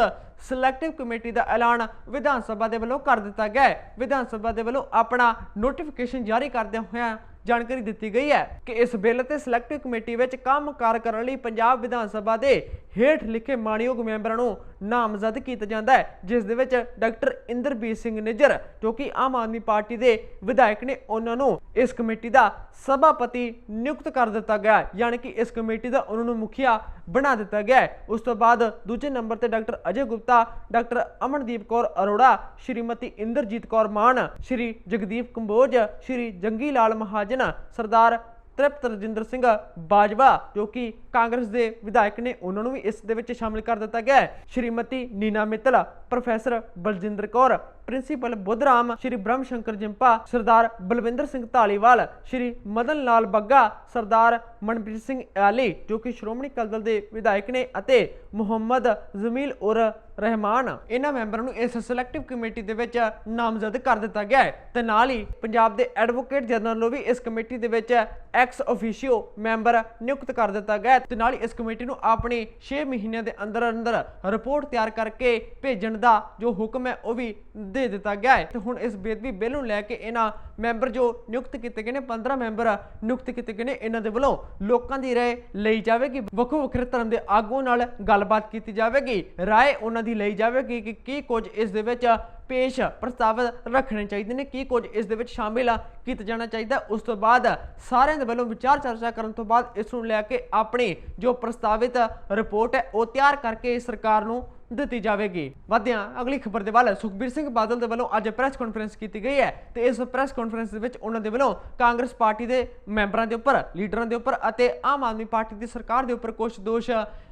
ਸਿਲੈਕਟਿਵ ਕਮੇਟੀ ਦਾ ਐਲਾਨ ਵਿਧਾਨ ਸਭਾ ਦੇ ਵੱਲੋਂ ਕਰ ਦਿੱਤਾ ਗਿਆ ਹੈ। ਵਿਧਾਨ ਸਭਾ ਦੇ ਵੱਲੋਂ ਆਪਣਾ ਨੋਟੀਫਿਕੇਸ਼ਨ ਜਾਰੀ ਕਰਦਿਆਂ ਹੋਇਆ ਜਾਣਕਾਰੀ ਦਿੱਤੀ ਗਈ ਹੈ ਕਿ ਇਸ ਬਿੱਲ ਤੇ ਸਿਲੈਕਟਿਵ ਕਮੇਟੀ ਵਿੱਚ ਕੰਮਕਾਰ ਕਰਨ ਲਈ ਪੰਜਾਬ ਵਿਧਾਨ ਸਭਾ ਦੇ ਹੇਠ ਲਿਖੇ ਮਾਣਯੋਗ ਮੈਂਬਰਾਂ ਨੂੰ ਨਾਮਜ਼ਦ ਕੀਤਾ ਜਾਂਦਾ ਹੈ, ਜਿਸ ਦੇ ਵਿੱਚ ਡਾਕਟਰ ਇੰਦਰਬੀਰ ਸਿੰਘ ਨਿੱਜਰ ਜੋ ਕਿ ਆਮ ਆਦਮੀ ਪਾਰਟੀ ਦੇ ਵਿਧਾਇਕ ਨੇ, ਉਹਨਾਂ ਨੂੰ ਇਸ ਕਮੇਟੀ ਦਾ ਸਭਾਪਤੀ ਨਿਯੁਕਤ ਕਰ ਦਿੱਤਾ ਗਿਆ ਹੈ। ਯਾਨੀ ਕਿ ਇਸ ਕਮੇਟੀ ਦਾ ਉਹਨਾਂ ਨੂੰ ਮੁਖੀਆ ਬਣਾ ਦਿੱਤਾ ਗਿਆ ਉਸ ਤੋਂ ਬਾਅਦ ਦੂਜੇ ਨੰਬਰ ਤੇ ਡਾਕਟਰ ਅਜੇ ਗੁਪਤਾ, ਡਾਕਟਰ ਅਮਨਦੀਪ ਕੌਰ ਅਰੋੜਾ, ਸ਼੍ਰੀਮਤੀ ਇੰਦਰਜੀਤ ਕੌਰ ਮਾਨ, ਸ਼੍ਰੀ ਜਗਦੀਪ ਕੰਬੋਜ, ਸ਼੍ਰੀ ਜੰਗੀ ਲਾਲ ਮਹਾਜਨ ਸਰਦਾਰ ਤ੍ਰਿਪਤ ਰਜਿੰਦਰ ਸਿੰਘ ਬਾਜਵਾ, ਜੋ ਕਿ ਕਾਂਗਰਸ ਦੇ ਵਿਧਾਇਕ ਨੇ, ਉਹਨਾਂ ਨੂੰ ਵੀ ਇਸ ਦੇ ਵਿੱਚ ਸ਼ਾਮਿਲ ਕਰ ਦਿੱਤਾ ਗਿਆ ਹੈ। ਸ਼੍ਰੀਮਤੀ ਨੀਨਾ ਮਿੱਤਲ, ਪ੍ਰੋਫੈਸਰ ਬਲਜਿੰਦਰ ਕੌਰ ਪ੍ਰਿੰਸੀਪਲ ਬੁੱਧਰਾਮ, ਸ਼੍ਰੀ ਬ੍ਰਹਮ ਸ਼ੰਕਰ ਜਿੰਪਾ, ਸਰਦਾਰ ਬਲਵਿੰਦਰ ਸਿੰਘ ਢਾਲੀਵਾਲ ਸ਼੍ਰੀ ਮਦਨ ਲਾਲ ਬੱਗਾ, ਸਰਦਾਰ ਮਨਪ੍ਰੀਤ ਸਿੰਘ ਆਲੀ ਜੋ ਕਿ ਸ਼੍ਰੋਮਣੀ ਅਕਾਲੀ ਦਲ ਦੇ ਵਿਧਾਇਕ ਨੇ ਅਤੇ ਮੁਹੰਮਦ ਜ਼ਮੀਲ ਉਰ ਰਹਿਮਾਨ। ਇਹਨਾਂ ਮੈਂਬਰਾਂ ਨੂੰ ਇਸ ਸਿਲੈਕਟਿਵ ਕਮੇਟੀ ਦੇ ਵਿੱਚ ਨਾਮਜ਼ਦ ਕਰ ਦਿੱਤਾ ਗਿਆ ਹੈ ਤੇ ਨਾਲ ਹੀ ਪੰਜਾਬ ਦੇ ਐਡਵੋਕੇਟ ਜਨਰਲ ਨੂੰ ਵੀ ਇਸ ਕਮੇਟੀ ਦੇ ਵਿੱਚ ਐਕਸ ਅਫੀਸ਼ੀਓ ਮੈਂਬਰ ਨਿਯੁਕਤ ਕਰ ਦਿੱਤਾ ਗਿਆ ਹੈ ਤੇ ਨਾਲ ਹੀ ਇਸ ਕਮੇਟੀ ਨੂੰ ਆਪਣੀ 6 ਮਹੀਨਿਆਂ ਦੇ ਅੰਦਰ ਅੰਦਰ ਰਿਪੋਰਟ ਤਿਆਰ ਕਰਕੇ ਭੇਜਣ ਦਾ ਜੋ ਹੁਕਮ ਹੈ ਉਹ ਵੀ ਦੇ ਦਿੱਤਾ ਗਿਆ ਹੈ। ਤੇ ਹੁਣ ਇਸ ਬੇਦਬੀ ਬਿੱਲ ਨੂੰ ਲੈ ਕੇ ਇਹਨਾਂ ਮੈਂਬਰ ਜੋ ਨਿਯੁਕਤ ਕੀਤੇ ਗਏ ਨੇ 15 ਮੈਂਬਰ ਨਿਯੁਕਤ ਕੀਤੇ ਗਏ ਨੇ, ਇਹਨਾਂ ਦੇ ਵੱਲੋਂ ਲੋਕਾਂ ਦੀ ਰਾਏ ਲਈ ਜਾਵੇਗੀ। ਵੱਖੋ ਵੱਖਰੇ ਧਰਮ ਦੇ ਆਗੂਆਂ ਨਾਲ ਗੱਲਬਾਤ ਕੀਤੀ ਜਾਵੇਗੀ। ਰਾਏ ਉਹਨਾਂ ਦੀ ਲਈ ਜਾਵੇਗੀ ਕਿ ਕੀ ਕੁਝ ਇਸ ਦੇ ਵਿੱਚ ਪੇਸ਼ ਪ੍ਰਸਤਾਵ ਰੱਖਣੇ ਚਾਹੀਦੇ ਨੇ, ਕੀ ਕੁਝ ਇਸ ਦੇ ਵਿੱਚ ਸ਼ਾਮਿਲ ਕੀਤਾ ਜਾਣਾ ਚਾਹੀਦਾ। ਉਸ ਤੋਂ ਬਾਅਦ ਸਾਰਿਆਂ ਦੇ ਵੱਲੋਂ ਵਿਚਾਰ ਚਰਚਾ ਕਰਨ ਤੋਂ ਬਾਅਦ ਇਸ ਨੂੰ ਲੈ ਕੇ ਆਪਣੀ ਜੋ ਪ੍ਰਸਤਾਵਿਤ ਰਿਪੋਰਟ ਹੈ, ਉਹ ਤਿਆਰ ਕਰਕੇ ਸਰਕਾਰ ਨੂੰ ਦਿੱਤੀ ਜਾਵੇਗੀ। ਵਧਿਆਂ, ਅਗਲੀ ਖਬਰ ਦੇ ਵੱਲ ਸੁਖਬੀਰ ਸਿੰਘ ਬਾਦਲ ਦੇ ਵੱਲੋਂ ਅੱਜ ਪ੍ਰੈਸ ਕਾਨਫਰੰਸ ਕੀਤੀ ਗਈ ਹੈ ਤੇ ਇਸ ਪ੍ਰੈਸ ਕਾਨਫਰੰਸ ਦੇ ਵਿੱਚ ਉਹਨਾਂ ਦੇ ਵੱਲੋਂ ਕਾਂਗਰਸ ਪਾਰਟੀ ਦੇ ਮੈਂਬਰਾਂ ਦੇ ਉੱਪਰ, ਲੀਡਰਾਂ ਦੇ ਉੱਪਰ ਅਤੇ ਆਮ ਆਦਮੀ ਪਾਰਟੀ ਦੀ ਸਰਕਾਰ ਦੇ ਉੱਪਰ ਕੁਝ ਦੋਸ਼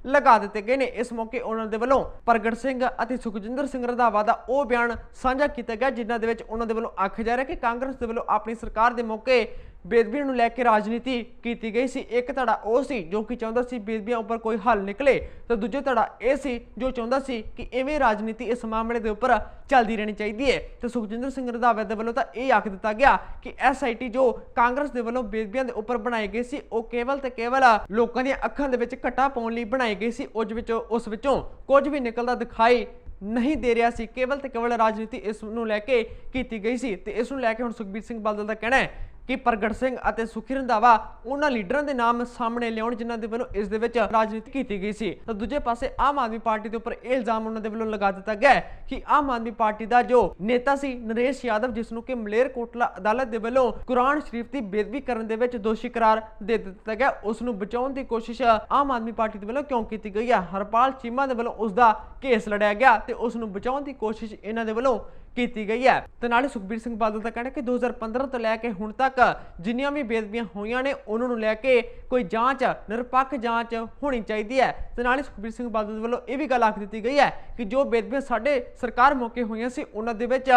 ਲਗਾ ਦਿੱਤੇ ਗਏ ਨੇ। ਇਸ ਮੌਕੇ ਉਹਨਾਂ ਦੇ ਵੱਲੋਂ ਪ੍ਰਗਟ ਸਿੰਘ ਅਤੇ ਸੁਖਜਿੰਦਰ ਸਿੰਘ ਰੰਧਾਵਾ ਦਾ ਉਹ ਬਿਆਨ ਸਾਂਝਾ ਕੀਤਾ ਗਿਆ, ਜਿਨ੍ਹਾਂ ਦੇ ਵਿੱਚ ਉਹਨਾਂ ਦੇ ਵੱਲੋਂ ਆਖਿਆ ਜਾ ਰਿਹਾ ਕਿ ਕਾਂਗਰਸ ਦੇ ਵੱਲੋਂ ਆਪਣੀ ਸਰਕਾਰ ਦੇ ਮੌਕੇ ਬੇਦਬੀਆਂ ਨੂੰ ਲੈ ਕੇ ਰਾਜਨੀਤੀ ਕੀਤੀ ਗਈ ਸੀ। ਇੱਕ ਧੜਾ ਉਹ ਸੀ ਜੋ ਕਿ ਚਾਹੁੰਦਾ ਸੀ ਬੇਦਬੀਆਂ ਉੱਪਰ ਕੋਈ ਹੱਲ ਨਿਕਲੇ ਤੇ ਦੂਜੇ ਧੜਾ ਇਹ ਸੀ ਜੋ ਚਾਹੁੰਦਾ ਸੀ ਕਿ ਐਵੇਂ ਰਾਜਨੀਤੀ ਇਸ ਮਾਮਲੇ ਦੇ ਉੱਪਰ ਚੱਲਦੀ ਰਹਿਣੀ ਚਾਹੀਦੀ ਹੈ। ਤੇ ਸੁਖਜਿੰਦਰ ਸਿੰਘ ਰੰਧਾਵਾ ਦੇ ਵੱਲੋਂ ਤਾਂ ਇਹ ਆਖ ਦਿੱਤਾ ਗਿਆ ਕਿ ਐਸਆਈਟੀ ਜੋ ਕਾਂਗਰਸ ਦੇ ਵੱਲੋਂ ਬੇਦਬੀਆਂ ਦੇ ਉੱਪਰ ਬਣਾਈ ਗਈ ਸੀ, ਉਹ ਕੇਵਲ ਤੇ ਕੇਵਲ ਲੋਕਾਂ ਦੀਆਂ ਅੱਖਾਂ ਦੇ ਵਿੱਚ ਘੱਟਾ ਪਾਉਣ ਲਈ ਬਣਾਈ ਗਈ ਸੀ। ਉਸ ਵਿੱਚੋਂ ਉਸ ਵਿੱਚੋਂ ਕੁਝ ਵੀ ਨਿਕਲਦਾ ਦਿਖਾਈ ਨਹੀਂ ਦੇ ਰਿਹਾ ਸੀ। ਕੇਵਲ ਤੇ ਕੇਵਲ ਰਾਜਨੀਤੀ ਇਸ ਨੂੰ ਲੈ ਕੇ ਕੀਤੀ ਗਈ ਸੀ। ਤੇ ਇਸ ਨੂੰ ਲੈ ਕੇ ਹੁਣ ਸੁਖਬੀਰ ਸਿੰਘ ਬਾਦਲ ਦਾ ਕਹਿਣਾ ਹੈ ਕਿ ਪ੍ਰਗਟ ਸਿੰਘ ਅਤੇ ਸੁਖੀ ਰੰਧਾਵਾ ਉਹਨਾਂ ਲੀਡਰਾਂ ਦੇ ਨਾਮ ਸਾਹਮਣੇ ਲਿਆਉਣ ਜਿਨ੍ਹਾਂ ਦੇ ਵੱਲੋਂ ਇਸ ਦੇ ਵਿੱਚ ਰਾਜਨੀਤੀ ਕੀਤੀ ਗਈ ਸੀ। ਤਾਂ ਦੂਜੇ ਪਾਸੇ ਆਮ ਆਦਮੀ ਪਾਰਟੀ ਦੇ ਉੱਪਰ ਇਹ ਇਲਜ਼ਾਮ ਉਹਨਾਂ ਦੇ ਵੱਲੋਂ ਲਗਾ ਦਿੱਤਾ ਗਿਆ ਕਿ ਆਮ ਆਦਮੀ ਪਾਰਟੀ ਦਾ ਜੋ ਨੇਤਾ ਸੀ ਨਰੇਸ਼ ਯਾਦਵ, ਜਿਸ ਨੂੰ ਕਿ ਮਲੇਰਕੋਟਲਾ ਅਦਾਲਤ ਦੇ ਵੱਲੋਂ ਕੁਰਾਨ ਸ਼ਰੀਫ ਦੀ ਬੇਦਬੀ ਕਰਨ ਦੇ ਵਿੱਚ ਦੋਸ਼ੀ ਕਰਾਰ ਦੇ ਦਿੱਤਾ ਗਿਆ, ਉਸ ਨੂੰ ਬਚਾਉਣ ਦੀ ਕੋਸ਼ਿਸ਼ ਆਮ ਆਦਮੀ ਪਾਰਟੀ ਦੇ ਵੱਲੋਂ ਕਿਉਂ ਕੀਤੀ ਗਈ ਹੈ? ਹਰਪਾਲ ਚੀਮਾ ਦੇ ਵੱਲੋਂ ਉਸ ਦਾ ਕੇਸ ਲੜਿਆ ਗਿਆ ਤੇ ਉਸ ਨੂੰ ਬਚਾਉਣ ਦੀ ਕੋਸ਼ਿਸ਼ ਇਹਨਾਂ ਦੇ ਵੱਲੋਂ ਕੀਤੀ ਗਈ ਹੈ। ਤੇ ਨਾਲੇ ਸੁਖਬੀਰ ਸਿੰਘ ਬਾਦਲ ਦਾ ਕਹਿਣਾ ਕਿ 2015 ਤੋਂ ਲੈ ਕੇ ਹੁਣ ਤੱਕ ਜਿੰਨੀਆਂ ਵੀ ਬੇਦਬੀਆਂ ਹੋਈਆਂ ਨੇ, ਉਹਨਾਂ ਨੂੰ ਲੈ ਕੇ ਕੋਈ ਜਾਂਚ, ਨਿਰਪੱਖ ਜਾਂਚ ਹੋਣੀ ਚਾਹੀਦੀ ਹੈ। ਤੇ ਨਾਲੇ ਸੁਖਬੀਰ ਸਿੰਘ ਬਾਦਲ ਵੱਲੋਂ ਇਹ ਵੀ ਗੱਲ ਆਖ ਦਿੱਤੀ ਗਈ ਹੈ ਕਿ ਜੋ ਬੇਦਬੀਆਂ ਸਾਡੇ ਸਰਕਾਰ ਮੌਕੇ ਹੋਈਆਂ ਸੀ, ਉਹਨਾਂ ਦੇ ਵਿੱਚ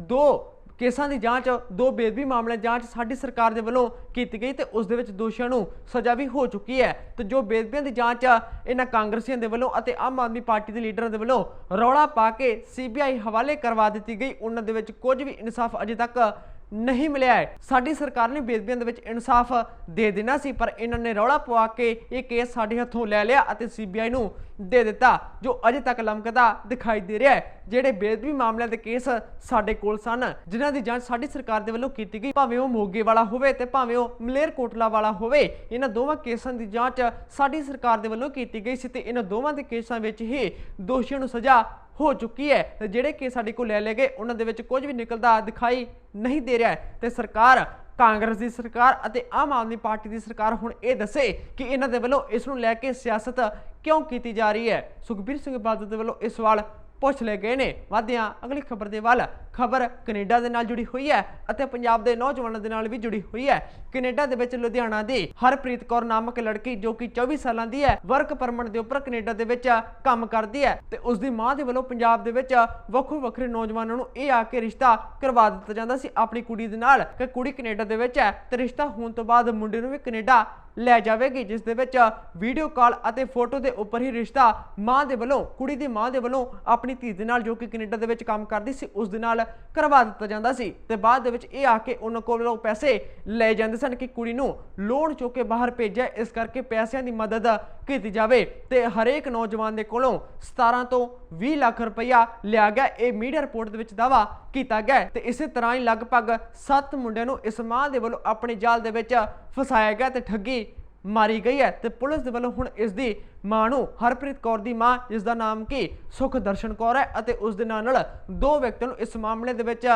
ਦੋ ਕੇਸਾਂ ਦੀ ਜਾਂਚ, ਦੋ ਬੇਦਬੀ ਮਾਮਲੇ ਜਾਂਚ ਸਾਡੀ ਸਰਕਾਰ ਦੇ ਵੱਲੋਂ ਕੀਤੀ ਗਈ ਤੇ ਉਸ ਦੇ ਵਿੱਚ ਦੋਸ਼ੀਆਂ ਨੂੰ ਸਜ਼ਾ ਵੀ ਹੋ ਚੁੱਕੀ ਹੈ। ਤੇ ਜੋ ਬੇਦਬੀਆਂ ਦੀ ਜਾਂਚ ਇਹਨਾਂ ਕਾਂਗਰਸੀਆਂ ਦੇ ਵੱਲੋਂ ਅਤੇ ਆਮ ਆਦਮੀ ਪਾਰਟੀ ਦੇ ਲੀਡਰਾਂ ਦੇ ਵੱਲੋਂ ਰੌਲਾ ਪਾ ਕੇ ਸੀਬੀਆਈ ਹਵਾਲੇ ਕਰਵਾ ਦਿੱਤੀ ਗਈ। ਉਹਨਾਂ ਦੇ ਵਿੱਚ ਕੁਝ ਵੀ ਇਨਸਾਫ ਅਜੇ ਤੱਕ ਨਹੀਂ ਮਿਲਿਆ ਹੈ। ਸਾਡੀ ਸਰਕਾਰ ਨੇ ਬੇਦਬੀਆਂ ਦੇ ਵਿੱਚ ਇਨਸਾਫ ਦੇ ਦੇਣਾ ਸੀ, ਪਰ ਇਹਨਾਂ ਨੇ ਰੌਲਾ ਪਵਾ ਕੇ ਇਹ ਕੇਸ ਸਾਡੇ ਹੱਥੋਂ ਲੈ ਲਿਆ ਅਤੇ ਸੀਬੀਆਈ ਨੂੰ ਦੇ ਦਿੱਤਾ, ਜੋ ਅਜੇ ਤੱਕ ਲਮਕਦਾ ਦਿਖਾਈ ਦੇ ਰਿਹਾ ਹੈ। ਜਿਹੜੇ ਬੇਦਬੀ ਮਾਮਲਿਆਂ ਦੇ ਕੇਸ ਸਾਡੇ ਕੋਲ ਸਨ, ਜਿਨ੍ਹਾਂ ਦੀ ਜਾਂਚ ਸਾਡੀ ਸਰਕਾਰ ਦੇ ਵੱਲੋਂ ਕੀਤੀ ਗਈ, ਭਾਵੇਂ ਉਹ ਮੋਗੇ ਵਾਲਾ ਹੋਵੇ ਤੇ ਭਾਵੇਂ ਉਹ ਮਲੇਰਕੋਟਲਾ ਵਾਲਾ ਹੋਵੇ, ਇਹਨਾਂ ਦੋਵਾਂ ਕੇਸਾਂ ਦੀ ਜਾਂਚ ਸਾਡੀ ਸਰਕਾਰ ਦੇ ਵੱਲੋਂ ਕੀਤੀ ਗਈ ਸੀ ਤੇ ਇਹਨਾਂ ਦੋਵਾਂ ਦੇ ਕੇਸਾਂ ਵਿੱਚ ਹੀ ਦੋਸ਼ੀਆਂ ਨੂੰ ਸਜ਼ਾ ਹੋ ਚੁੱਕੀ ਹੈ ਤੇ ਜਿਹੜੇ ਕੇਸ ਸਾਡੇ ਕੋਲ ਲੈ ਲਏ ਗਏ, ਉਹਨਾਂ ਦੇ ਵਿੱਚ ਕੁਝ ਵੀ ਨਿਕਲਦਾ ਦਿਖਾਈ ਨਹੀਂ ਦੇ ਰਿਹਾ ਹੈ। ਤੇ ਸਰਕਾਰ, ਕਾਂਗਰਸ ਦੀ ਸਰਕਾਰ ਅਤੇ ਆਮ ਆਦਮੀ ਪਾਰਟੀ ਦੀ ਸਰਕਾਰ ਹੁਣ ਇਹ ਦੱਸੇ ਕਿ ਇਹਨਾਂ ਦੇ ਵੱਲੋਂ ਇਸ ਨੂੰ ਲੈ ਕੇ ਸਿਆਸਤ ਕਿਉਂ ਕੀਤੀ ਜਾ ਰਹੀ ਹੈ? ਸੁਖਬੀਰ ਸਿੰਘ ਬਾਦਲ ਦੇ ਵੱਲੋਂ ਇਹ ਸਵਾਲ ਪੁੱਛ ਲਏ ਗਏ ਨੇ। ਵਾਧਿਆਂ, ਅਗਲੀ ਖਬਰ ਦੇ ਵੱਲ ਖਬਰ ਕੈਨੇਡਾ ਦੇ ਨਾਲ ਜੁੜੀ ਹੋਈ ਹੈ ਅਤੇ ਪੰਜਾਬ ਦੇ ਨੌਜਵਾਨਾਂ ਦੇ ਨਾਲ ਵੀ ਜੁੜੀ ਹੋਈ ਹੈ। ਕੈਨੇਡਾ ਦੇ ਵਿੱਚ ਲੁਧਿਆਣਾ ਦੀ ਹਰਪ੍ਰੀਤ ਕੌਰ ਨਾਮਕ ਲੜਕੀ ਜੋ ਕਿ 24 ਸਾਲਾਂ ਦੀ ਹੈ, ਵਰਕ ਪਰਮਿਟ ਦੇ ਉੱਪਰ ਕੈਨੇਡਾ ਦੇ ਵਿੱਚ ਕੰਮ ਕਰਦੀ ਹੈ ਤੇ ਉਸ ਦੀ ਮਾਂ ਦੇ ਵੱਲੋਂ ਪੰਜਾਬ ਦੇ ਵਿੱਚ ਵੱਖੋ ਵੱਖਰੇ ਨੌਜਵਾਨਾਂ ਨੂੰ ਇਹ ਆ ਕੇ ਰਿਸ਼ਤਾ ਕਰਵਾ ਦਿੱਤਾ ਜਾਂਦਾ ਸੀ। ਆਪਣੀ ਕੁੜੀ ਦੇ ਨਾਲ ਕਿ ਕੁੜੀ ਕੈਨੇਡਾ ਦੇ ਵਿੱਚ ਹੈ ਤੇ ਰਿਸ਼ਤਾ ਹੋਣ ਤੋਂ ਬਾਅਦ ਮੁੰਡੇ ਨੂੰ ਵੀ ਕੈਨੇਡਾ ਲੈ ਜਾਵੇਗੀ, ਜਿਸ ਦੇ ਵਿੱਚ ਵੀਡੀਓ ਕਾਲ ਅਤੇ ਫੋਟੋ ਦੇ ਉੱਪਰ ਹੀ ਰਿਸ਼ਤਾ ਮਾਂ ਦੇ ਵੱਲੋਂ, ਕੁੜੀ ਦੀ ਮਾਂ ਦੇ ਵੱਲੋਂ ਆਪਣੀ ਧੀ ਦੇ ਨਾਲ ਜੋ ਕਿ ਕੈਨੇਡਾ ਦੇ ਵਿੱਚ ਕੰਮ ਕਰਦੀ ਸੀ, ਉਸ ਦੇ ਨਾਲ ਕਰਵਾ ਦਿੱਤਾ ਜਾਂਦਾ ਸੀ ਤੇ ਬਾਅਦ ਦੇ ਵਿੱਚ ਇਹ ਆ ਕੇ ਉਹਨਾਂ ਕੋਲੋਂ ਪੈਸੇ ਲੈ ਜਾਂਦੇ ਸਨ ਕਿ ਕੁੜੀ ਨੂੰ ਲੋਨ ਚੁੱਕ ਕੇ ਬਾਹਰ ਭੇਜਿਆ, ਇਸ ਕਰਕੇ ਪੈਸਿਆਂ ਦੀ ਮਦਦ ਕੀਤੀ ਜਾਵੇ। ਤੇ ਹਰੇਕ ਨੌਜਵਾਨ ਦੇ ਕੋਲੋਂ 17 ਤੋਂ 20 ਲੱਖ ਰੁਪਇਆ ਲਿਆ ਗਿਆ। ਇਹ ਮੀਡੀਆ ਰਿਪੋਰਟ ਦੇ ਵਿੱਚ ਦਾਵਾ ਕੀਤਾ ਗਿਆ ਤੇ ਇਸੇ ਤਰ੍ਹਾਂ ਹੀ ਲਗਭਗ 7 ਮੁੰਡਿਆਂ ਨੂੰ ਇਸ ਮਾਂ ਦੇ ਵੱਲੋਂ ਆਪਣੇ ਜਾਲ ਦੇ ਵਿੱਚ ਫਸਾਇਆ ਗਿਆ ਤੇ ਠੱਗੀ ਮਾਰੀ ਗਈ ਹੈ ਤੇ ਪੁਲਿਸ ਦੇ ਵੱਲੋਂ ਹੁਣ ਇਸ ਦੀ ਮਾਂ ਨੂੰ ਹਰਪ੍ਰੀਤ ਕੌਰ ਦੀ ਮਾਂ ਜਿਸ ਦਾ ਨਾਮ ਕੀ? ਸੁਖ ਦਰਸ਼ਨ ਕੌਰ ਹੈ ਅਤੇ ਉਸ ਦੇ ਨਾਲ ਨਾਲ ਦੋ ਵਿਅਕਤੀਆਂ ਨੂੰ ਇਸ ਮਾਮਲੇ ਦੇ ਵਿੱਚ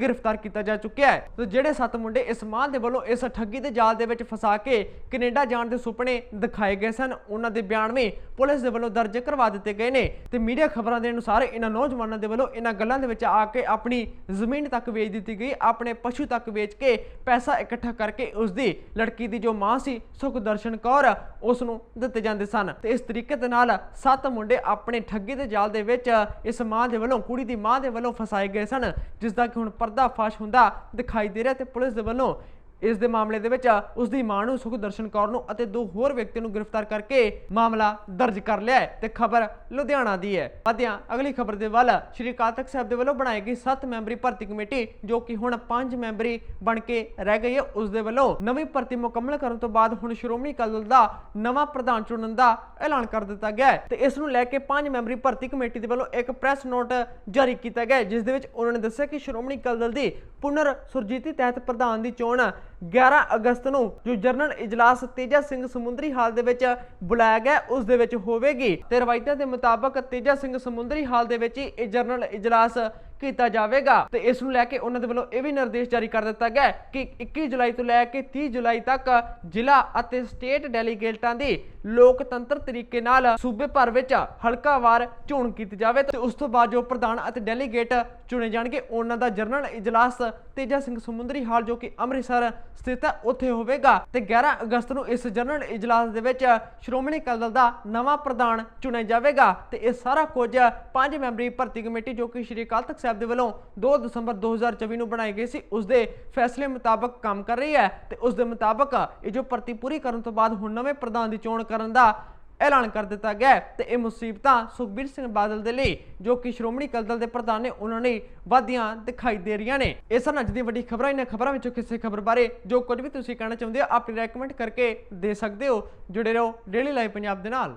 ਗ੍ਰਿਫਤਾਰ ਕੀਤਾ ਜਾ ਚੁੱਕਿਆ ਹੈ। ਤੇ ਜਿਹੜੇ ਸੱਤ ਮੁੰਡੇ ਇਸ ਮਾਂ ਦੇ ਵੱਲੋਂ ਇਸ ਠੱਗੀ ਦੇ ਜਾਲ ਦੇ ਵਿੱਚ ਫਸਾ ਕੇ ਕੈਨੇਡਾ ਜਾਣ ਦੇ ਸੁਪਨੇ ਦਿਖਾਏ ਗਏ ਸਨ, ਉਹਨਾਂ ਦੇ ਬਿਆਨ ਵੀ ਪੁਲਿਸ ਦੇ ਵੱਲੋਂ ਦਰਜ ਕਰਵਾ ਦਿੱਤੇ ਗਏ ਨੇ। ਤੇ ਮੀਡੀਆ ਖਬਰਾਂ ਦੇ ਅਨੁਸਾਰ ਇਹਨਾਂ ਨੌਜਵਾਨਾਂ ਦੇ ਵੱਲੋਂ ਇਹਨਾਂ ਗੱਲਾਂ ਦੇ ਵਿੱਚ ਆ ਕੇ ਆਪਣੀ ਜ਼ਮੀਨ ਤੱਕ ਵੇਚ ਦਿੱਤੀ ਗਈ, ਆਪਣੇ ਪਸ਼ੂ ਤੱਕ ਵੇਚ ਕੇ ਪੈਸਾ ਇਕੱਠਾ ਕਰਕੇ ਉਸ ਦੀ ਲੜਕੀ ਦੀ ਜੋ ਮਾਂ ਸੀ ਸੁਖਦਰਸ਼ਨ ਕੌਰ, ਉਸ ਨੂੰ ਦਿੱਤੇ ਜਾਂਦੇ ਸਨ। ਤੇ ਇਸ ਤਰੀਕੇ ਦੇ ਨਾਲ ਸੱਤ ਮੁੰਡੇ ਆਪਣੇ ਠੱਗੀ ਦੇ ਜਾਲ ਦੇ ਵਿੱਚ ਇਸ ਮਾਂ ਦੇ ਵੱਲੋਂ, ਕੁੜੀ ਦੀ ਮਾਂ ਦੇ ਵੱਲੋਂ ਫਸਾਏ ਗਏ ਸਨ, ਜਿਸ ਦਾ ਕਿ ਹੁਣ ਪਰਦਾ ਫਾਸ਼ ਹੁੰਦਾ ਦਿਖਾਈ ਦੇ ਰਿਹਾ ਤੇ ਪੁਲਿਸ ਦੇ ਵੱਲੋਂ ਇਸ ਦੇ ਮਾਮਲੇ ਦੇ ਵਿੱਚ ਉਸ ਦੀ ਮਾਂ ਨੂੰ ਸੁਖਦਰਸ਼ਨ ਕੌਰ ਨੂੰ ਅਤੇ ਦੋ ਹੋਰ ਵਿਅਕਤੀਆਂ ਨੂੰ ਗ੍ਰਿਫਤਾਰ ਕਰਕੇ ਮਾਮਲਾ ਦਰਜ ਕਰ ਲਿਆ ਹੈ ਤੇ ਖਬਰ ਲੁਧਿਆਣਾ ਦੀ ਹੈ। ਵਧਿਆਂ ਅਗਲੀ ਖਬਰ ਦੇ ਵੱਲ ਸ਼੍ਰੀ ਅਕਾਲ ਸਾਹਿਬ ਦੇ ਵੱਲੋਂ ਬਣਾਈ ਗਈ 7 ਮੈਂਬਰੀ ਭਰਤੀ ਕਮੇਟੀ ਜੋ ਕਿ ਹੁਣ 5 ਮੈਂਬਰੀ ਬਣ ਕੇ ਰਹਿ ਗਈ ਹੈ ਉਸ ਦੇ ਵੱਲੋਂ ਨਵੀਂ ਭਰਤੀ ਮੁਕੰਮਲ ਕਰਨ ਤੋਂ ਬਾਅਦ ਹੁਣ ਸ਼੍ਰੋਮਣੀ ਅਕਾਲੀ ਦਲ ਦਾ ਨਵਾਂ ਪ੍ਰਧਾਨ ਚੁਣਨ ਦਾ ਐਲਾਨ ਕਰ ਦਿੱਤਾ ਗਿਆ ਹੈ ਤੇ ਇਸ ਨੂੰ ਲੈ ਕੇ 5 ਮੈਂਬਰੀ ਭਰਤੀ ਕਮੇਟੀ ਦੇ ਵੱਲੋਂ ਇੱਕ ਪ੍ਰੈਸ ਨੋਟ ਜਾਰੀ ਕੀਤਾ ਗਿਆ ਹੈ, ਜਿਸ ਦੇ ਵਿੱਚ ਉਹਨਾਂ ਨੇ ਦੱਸਿਆ ਕਿ ਸ਼੍ਰੋਮਣੀ ਅਕਾਲੀ ਦਲ ਦੀ ਪੁਨਰ ਸੁਰਜੀਤੀ ਤਹਿਤ ਪ੍ਰਧਾਨ ਦੀ ਚੋਣ 11 ਅਗਸਤ ਨੂੰ ਜੋ ਜਰਨਲ ਇਜਲਾਸ ਤੇਜਾ ਸਿੰਘ ਸਮੁੰਦਰੀ ਹਾਲ ਦੇ ਵਿੱਚ ਬੁਲਾਇਆ ਗਿਆ ਹੈ, ਉਸ ਦੇ ਵਿੱਚ ਹੋਵੇਗੀ। ਤੇ ਰਵਾਇਤਾਂ ਦੇ ਮੁਤਾਬਕ ਤੇਜਾ ਸਿੰਘ ਸਮੁੰਦਰੀ ਹਾਲ ਦੇ ਵਿੱਚ ਹੀ ਇਹ ਜਰਨਲ ਇਜਲਾਸ ਕੀਤਾ ਜਾਵੇਗਾ। ਤੇ ਇਸ ਨੂੰ ਲੈ ਕੇ ਉਹਨਾਂ ਦੇ ਵੱਲੋਂ ਇਹ ਵੀ ਨਿਰਦੇਸ਼ ਜਾਰੀ ਕਰ ਦਿੱਤਾ ਗਿਆ ਕਿ 21 ਜੁਲਾਈ ਤੋਂ ਲੈ ਕੇ 30 ਜੁਲਾਈ ਤੱਕ ਜ਼ਿਲ੍ਹਾ ਅਤੇ ਸਟੇਟ ਡੈਲੀਗੇਟਾਂ ਦੀ ਲੋਕਤੰਤਰ ਤਰੀਕੇ ਨਾਲ ਸੂਬੇ ਭਰ ਵਿੱਚ ਹਲਕਾਵਾਰ ਚੋਣ ਕੀਤੀ ਜਾਵੇ ਤੇ ਉਸ ਤੋਂ ਬਾਅਦ ਜੋ ਪ੍ਰਧਾਨ ਅਤੇ ਡੈਲੀਗੇਟ ਚੁਣੇ ਜਾਣਗੇ, ਉਹਨਾਂ ਦਾ ਜਨਰਲ ਇਜਲਾਸ ਤੇਜਾ ਸਿੰਘ ਸਮੁੰਦਰੀ ਹਾਲ ਜੋ ਕਿ ਅੰਮ੍ਰਿਤਸਰ ਸਥਿਤ ਹੈ, ਉੱਥੇ ਹੋਵੇਗਾ। ਤੇ 11 ਅਗਸਤ ਨੂੰ ਇਸ ਜਨਰਲ ਇਜਲਾਸ ਦੇ ਵਿੱਚ ਸ਼੍ਰੋਮਣੀ ਅਕਾਲੀ ਦਲ ਦਾ ਨਵਾਂ ਪ੍ਰਧਾਨ ਚੁਣਿਆ ਜਾਵੇਗਾ ਤੇ ਇਹ ਸਾਰਾ ਕੁਝ ਪੰਜ ਮੈਂਬਰੀ ਭਰਤੀ ਕਮੇਟੀ ਜੋ ਕਿ ਸ਼੍ਰੀ ਅਕਾਲ ਤਖਤ ਸਾਹਿਬ ਦੇ ਵੱਲੋਂ 2 ਦਸੰਬਰ 2024 ਨੂੰ ਬਣਾਏ ਗਈ ਸੀ। ਉਸ ਦੇ ਫੈਸਲੇ ਮੁਤਾਬਕ ਕੰਮ ਕਰ ਰਹੀ ਹੈ ਤੇ ਉਸ ਦੇ ਮੁਤਾਬਕ ਇਹ ਜੋ ਭਰਤੀ ਪੂਰੀ ਕਰਨ ਤੋਂ ਬਾਅਦ ਹੁਣ ਨਵੇਂ ਪ੍ਰਧਾਨ ਦੀ ਚੋਣ ਕਰਨ ਦਾ ਐਲਾਨ ਕਰ ਦਿੱਤਾ ਗਿਆ ਤੇ ਇਹ ਮੁਸੀਬਤਾਂ ਸੁਖਬੀਰ ਸਿੰਘ ਬਾਦਲ ਦੇ ਲਈ, ਜੋ ਕਿ ਸ਼੍ਰੋਮਣੀ ਅਕਾਲੀ ਦਲ ਦੇ ਪ੍ਰਧਾਨ ਨੇ, ਉਹਨਾਂ ਲਈ ਵਾਧੀਆਂ ਦਿਖਾਈ ਦੇ ਰਹੀਆਂ ਨੇ। ਇਹ ਸਨ ਅੱਜ ਦੀ ਵੱਡੀ ਖਬਰਾਂ, ਇਹਨਾਂ ਖਬਰਾਂ ਵਿੱਚੋਂ ਕਿਸੇ ਖਬਰ ਬਾਰੇ ਜੋ ਕੁਝ ਵੀ ਤੁਸੀਂ ਕਹਿਣਾ ਚਾਹੁੰਦੇ ਹੋ ਆਪਣੀ ਰეკਮੈਂਡ ਕਰਕੇ ਦੇ ਸਕਦੇ ਹੋ। ਜੁੜੇ ਰਹੋ ਡੇਲੀ ਲਾਈਵ ਪੰਜਾਬ ਦੇ ਨਾਲ।